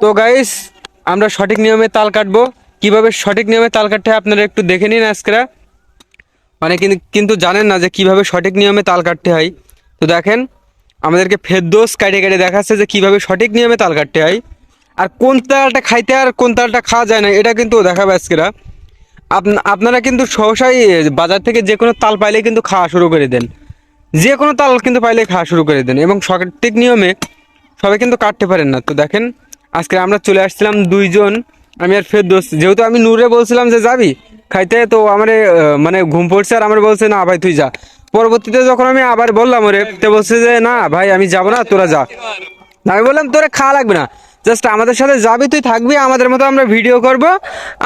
তো গাইস আমরা সঠিক নিয়মে তাল কাটবো। কীভাবে সঠিক নিয়মে তাল কাটতে আপনারা একটু দেখে নিন আজকেরা। মানে কিন্তু জানেন না যে কীভাবে সঠিক নিয়মে তাল কাটতে হয়। তো দেখেন, আমাদেরকে ফেরদোস কাটে কাটে দেখাচ্ছে যে কীভাবে সঠিক নিয়মে তাল কাটতে হয়। আর কোন তালটা খাইতে আর কোন তালটা খাওয়া যায় না, এটা কিন্তু দেখাবে আজকেরা। আপনা- আপনারা কিন্তু সহসাই বাজার থেকে যে কোনো তাল পাইলে কিন্তু খাওয়া শুরু করে দেন। যে কোনো তাল কিন্তু পাইলে খাওয়া শুরু করে দেন এবং সঠিক নিয়মে সবাই কিন্তু কাটতে পারেন না। তো দেখেন আজকে আমরা চলে আসছিলাম দুইজন। আমি আর ফের ফেরদোস। যেহেতু আমি নূরে বলছিলাম যে যাবি খাইতে, তো আমার মানে ঘুম পড়ছে আর আমার বলছে, না ভাই, তুই যা। পরবর্তীতে যখন আমি আবার বললাম ওরে, তো বলছে যে, না ভাই, আমি যাব না, তোরা যা। আমি বললাম, তোরা খাওয়া লাগবে না। জাস্ট আমাদের সাথে যাবি, তুই থাকবি, আমাদের মতো আমরা ভিডিও করব,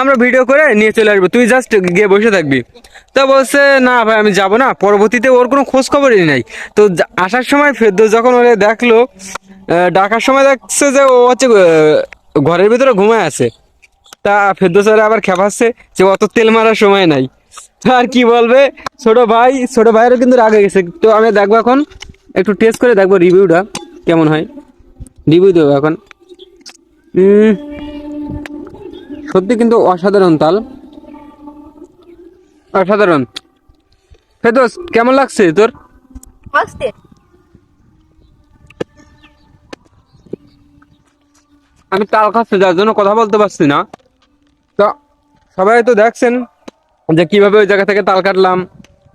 আমরা ভিডিও করে নিয়ে চলে আসব। তুই জাস্ট গিয়ে বসে থাকবি। তো বলছে, না ভাই, আমি যাব না। পরবর্তীতে ওর কোনো খোঁজ খবরই নাই। তো আসার সময় ফেরদৌস যখন ওরে দেখল ডাকার সময় দেখছে যে ও হচ্ছে ঘরের ভিতরে ঘুমায় আছে। তা ফেরদৌস আবার খেপাচ্ছে যে অত তেল মারার সময় নাই। আর কি বলবে? ছোট ভাই, ছোট ভাইয়েরও কিন্তু রাগে গেছে। তো আমি দেখব এখন, একটু টেস্ট করে দেখব রিভিউটা কেমন হয়। রিভিউ দেবো এখন। সত্যি কিন্তু অসাধারণ তাল। অসাধারণ। ফেদোস কেমন লাগছে তোর? আমি তাল খাচ্ছি, যার জন্য কথা বলতে পারছি না। তো সবাই তো দেখছেন যে কীভাবে ওই জায়গা থেকে তাল কাটলাম,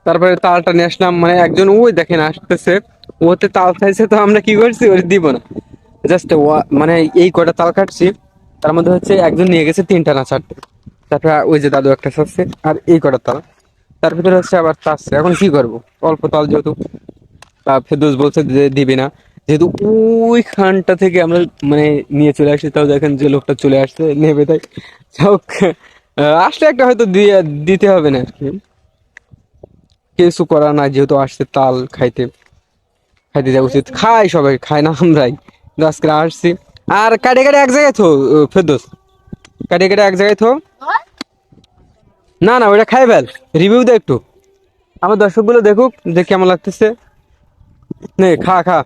তারপরে তালটা নিয়ে আসলাম। মানে একজন ওই দেখেন, আসতেছে, ওতে তাল খাইছে তো আমরা কি করছি? ওর দিব না। জাস্ট মানে এই কটা তাল কাটছি, তার মধ্যে হচ্ছে একজন নিয়ে গেছে তিনটা না চারটে। তারপরে ওই যে দাদু একটা চাচ্ছে, আর এই কটা তাল। তার ভিতরে হচ্ছে আবার চাচ্ছে। এখন কি করব? অল্প তাল যেহেতু তা ফেদোস বলছে যে দিবি না। যেহেতু ওই খানটা থেকে আমরা মানে নিয়ে চলে আসি, তাও দেখেন যে লোকটা চলে আসছে, নেবে তাই। যাক আসলে একটা হয়তো দিয়ে, দিতে হবে না আর কি। কিছু করার না যেহেতু আসছে তাল খাইতে। খাইতে যাওয়া উচিত। খাই সবাই, খাই না আমরাই। আজকে আসছি। আর কাটে কাটে এক জায়গায় থো ফেদোস কাটে কাটে এক জায়গায় থো। না না ওটা খাই ফেল। রিভিউ দে একটু। আমার দর্শকগুলো দেখুক যে কেমন লাগতেছে। নে, খা খা।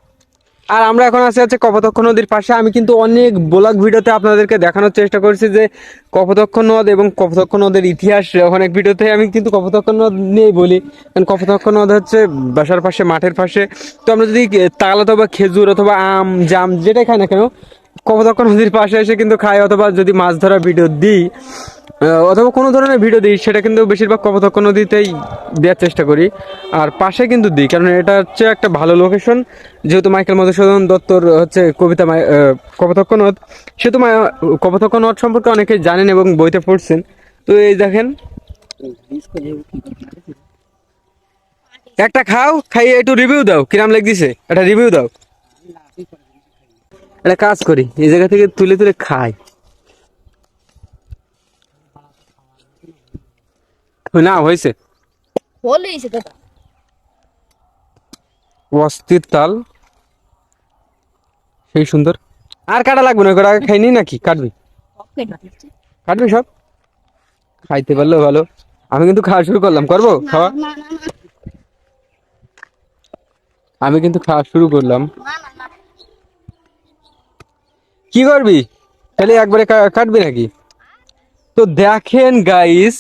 আর আমরা এখন আছি আছে কপতক্ষ নদীর পাশে। আমি কিন্তু অনেক ব্লগ ভিডিওতে আপনাদেরকে দেখানোর চেষ্টা করছি যে কপতক্ষ নদ এবং কপতক্ষ নদের ইতিহাস অনেক ভিডিওতে আমি কিন্তু কপতক্ষ নদ নিয়েই বলি। কারণ কপতক্ষ নদ হচ্ছে বাসার পাশে, মাঠের পাশে। তো আমরা যদি তাল অথবা খেজুর অথবা আম, জাম, যেটাই খাই না কেন কপোতক্ষ নদীর পাশে এসে কিন্তু খাই অথবা যদি মাছ ধরার ভিডিও দিই অথবা কোনো ধরনের ভিডিও দিই, সেটা কিন্তু বেশিরভাগ কপোতক্ষ নদীতেই দেওয়ার চেষ্টা করি। আর পাশে কিন্তু দিই, কারণ এটা হচ্ছে একটা ভালো লোকেশন যেহেতু মাইকেল মধুসূদন দত্তর হচ্ছে কবিতা কপোতক্ষ নদ, সেহেতু কপোতক্ষ নদ সম্পর্কে অনেকে জানেন এবং বইতে পড়ছেন। তো এই দেখেন, একটা খাও, খাইয়ে একটু রিভিউ দাও, কিরাম লাগছে একটা রিভিউ দাও। একটা কাজ করি এই জায়গা থেকে তুলে তুলে খাই। না হয়েছে। অস্থির তাল। সেই সুন্দর। আর কাটা লাগবে না কটা খাইনি নাকি? কাটবি? কাটবি সব? খাইতে পারল ভালো। আমি কিন্তু খাওয়া শুরু করলাম করব খাওয়া? আমি কিন্তু খাওয়া শুরু করলাম। কি করবি? তাহলে একবারে কাটবি নাকি? তো দেখেন গাইস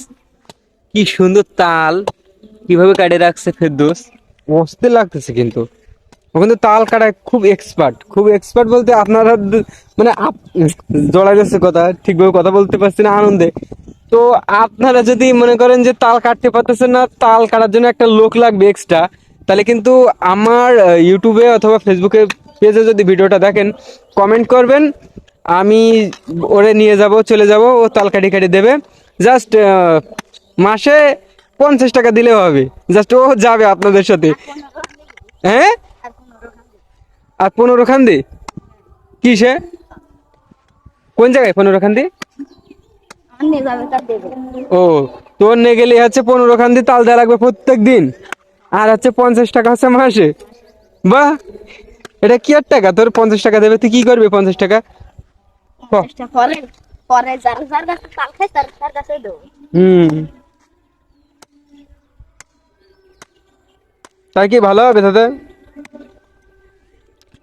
কি সুন্দর তাল। কীভাবে কাটে রাখছে ফেরদোস? অস্থির লাগতেছে কিন্তু। কিন্তু তাল কাটায় খুব এক্সপার্ট খুব এক্সপার্ট বলতে আপনারা মানে জড়াই যাচ্ছে কথা, ঠিকভাবে কথা বলতে পারছি না আনন্দে। তো আপনারা যদি মনে করেন যে তাল কাটতে পারতেছেন না, তাল কাটার জন্য একটা লোক লাগবে এক্সট্রা তাহলে কিন্তু আমার ইউটিউবে অথবা ফেসবুকে পেজে যদি ভিডিওটা দেখেন কমেন্ট করবেন আমি ওরে নিয়ে যাব চলে যাব ও তাল কাটি কাটি দেবে জাস্ট মাসে পঞ্চাশ টাকা দিলেও হবে। জাস্ট ও যাবে আপনাদের সাথে। হ্যাঁ? আর পনেরো খান দি কিসে? কোন জায়গায় পনেরো খান দি ও তোর নিয়ে গেলে হচ্ছে পনেরো খান দিয়ে তাল দেওয়া লাগবে প্রত্যেক দিন আর হচ্ছে পঞ্চাশ টাকা হচ্ছে মাসে। বাহ! এটা কি আর টাকা? তোর পঞ্চাশ টাকা দেবে তুই কি করবি পঞ্চাশ টাকা? হুম। তাই কি ভালো হবে তাতে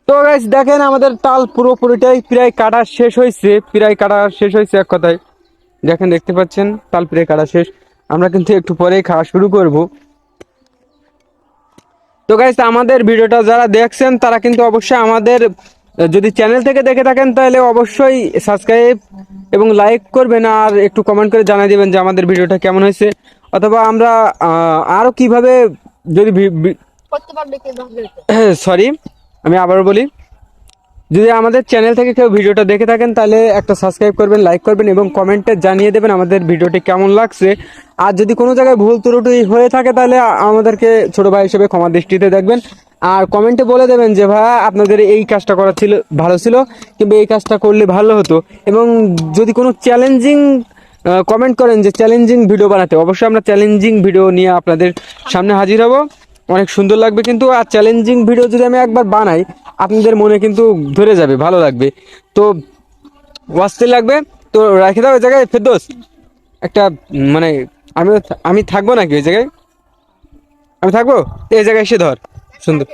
তো গাইস দেখেন আমাদের তাল পুরোপুরিটাই প্রায় কাটা শেষ হয়েছে প্রায় কাটা শেষ হয়েছে এক কথায়। দেখেন দেখতে পাচ্ছেন তাল প্রায় কাটা শেষ। আমরা কিন্তু একটু পরেই খাওয়া শুরু করব। তো গাইস আমাদের ভিডিওটা যারা দেখছেন তারা কিন্তু অবশ্যই আমাদের যদি চ্যানেল থেকে দেখে থাকেন তাহলে অবশ্যই সাবস্ক্রাইব এবং লাইক করবেন আর একটু কমেন্ট করে জানিয়ে দেবেন যে আমাদের ভিডিওটা কেমন হয়েছে। অথবা আমরা আরও আরও কীভাবে যদি সরি আমি আবার বলি। যদি আমাদের চ্যানেল থেকে কেউ ভিডিওটা দেখে থাকেন, তাহলে একটা সাবস্ক্রাইব করবেন লাইক করবেন এবং কমেন্টে জানিয়ে দেবেন আমাদের ভিডিওটি কেমন লাগছে। আর যদি কোনো জায়গায় ভুল ত্রুটি হয়ে থাকে, তাহলে আমাদেরকে ছোট ভাই হিসেবে ক্ষমা দৃষ্টিতে দেখবেন। আর কমেন্টে বলে দেবেন যে, ভাই, আপনাদের এই কাজটা করা ছিল, ভালো ছিল কিংবা এই কাজটা করলে ভালো হতো। এবং যদি কোনো চ্যালেঞ্জিং কমেন্ট করেন যে চ্যালেঞ্জিং ভিডিও বানাতে। অবশ্যই আমরা চ্যালেঞ্জিং ভিডিও নিয়ে আপনাদের সামনে হাজির হব। অনেক সুন্দর লাগবে কিন্তু আর চ্যালেঞ্জিং ভিডিও যদি আমি একবার বানাই আপনাদের মনে কিন্তু ধরে যাবে ভালো লাগবে তো ওয়াস্তে লাগবে তো রেখে দাও ওই জায়গায় ফেরদোস একটা মানে আমি আমি থাকব নাকি ওই জায়গায় আমি থাকব এই জায়গায় এসে ধর সুন্দর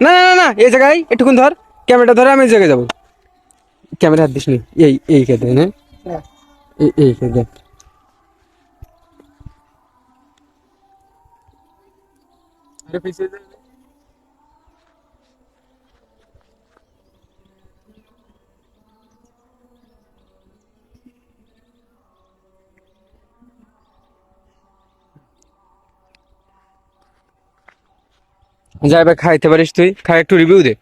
না না না না এই জায়গায় একটুক্ষণ ধর ক্যামেরাটা ধরে আমি ওই জায়গায় যাব ক্যামেরা হাত দিস নি এই এই খেতে হ্যাঁ এই এই খেতে যা এবার খাইতে পারিস তুই। খাই একটু রিভিউ দে।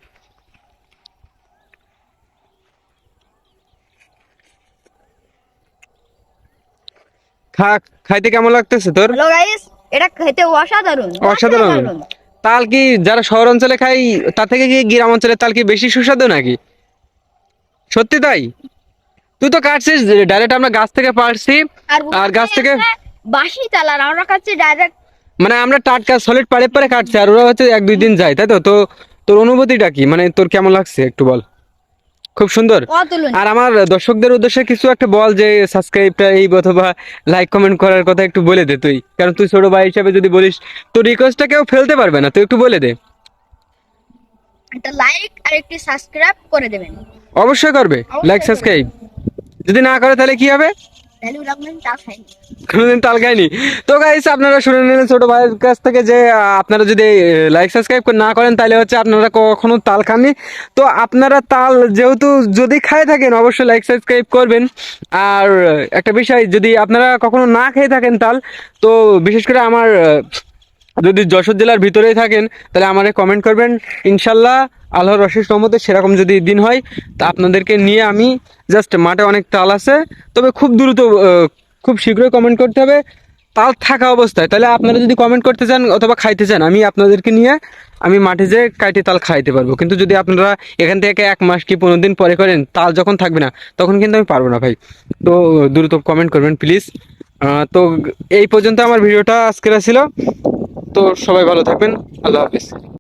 খা খাইতে কেমন লাগতেছে তোর? হ্যালো গাইস এটা খেতে অসাধারণ। অসাধারণ। তাল কি যারা শহর অঞ্চলে খাই তার থেকে কি গ্রাম অঞ্চলে তাল কি বেশি সুস্বাদু নাকি? সত্যি তাই? তুই তো কাটছিস ডাইরেক্ট আমরা গাছ থেকে পাড়ছি আর গাছ থেকে বাসি তাল আর আমরা কাছে ডাইরেক্ট মানে আমরা টাটকা সলিড পাড়ে পাড়ে কাটছি আর ওরা হচ্ছে এক দুই দিন যায় তাই তো? তো তোর অনুভূতিটা কি? মানে তোর কেমন লাগছে একটু বল। খুব সুন্দর। আর আমার দর্শকদের উদ্দেশ্যে কিছু একটা বল যে সাবস্ক্রাইবটা এই অথবা লাইক কমেন্ট করার কথা একটু বলে দে তুই। কারণ তুই ছোট ভাই হিসাবে যদি বলিস তো রিকোয়েস্টটা কেউ ফেলতে পারবে না তুই একটু বলে দে। একটা লাইক আর একটি সাবস্ক্রাইব করে দেবেন। অবশ্যই করবে লাইক সাবস্ক্রাইব যদি না করে তাহলে কি হবে? তাল খায়নি তো গাইস আপনারা শুনে ভাইয়ের কাছ থেকে যে আপনারা যদি লাইক না করেন, তাহলে হচ্ছে আপনারা তাল তো আপনারা তাল যেহেতু যদি থাকেন, অবশ্যই লাইক সাবস্ক্রাইব করবেন। আর, একটা বিষয়, যদি আপনারা কখনো না খেয়ে থাকেন তাল, তো বিশেষ করে আমার যদি যশোর জেলার ভিতরেই থাকেন, তাহলে আমারে কমেন্ট করবেন। ইনশাল্লাহ আল্লাহর অশেষ রহমতে সেরকম যদি দিন হয়, তা আপনাদেরকে নিয়ে আমি জাস্ট মাঠে অনেক তাল আছে। তবে খুব দ্রুত খুব শীঘ্রই কমেন্ট করতে হবে। তাল থাকা অবস্থায়, তাহলে আপনারা যদি কমেন্ট করতে চান অথবা খাইতে চান, আমি আপনাদেরকে নিয়ে আমি মাঠে যে কাইটে তাল খাইতে পারব। কিন্তু যদি আপনারা এখান থেকে এক মাস কি পনেরো দিন পরে করেন, তাল যখন থাকবে না, তখন কিন্তু আমি পারব না ভাই। তো দ্রুত কমেন্ট করবেন প্লিজ তো এই পর্যন্ত আমার ভিডিওটা আজকের ছিল। তো সবাই ভালো থাকবেন। আল্লাহ হাফিজ।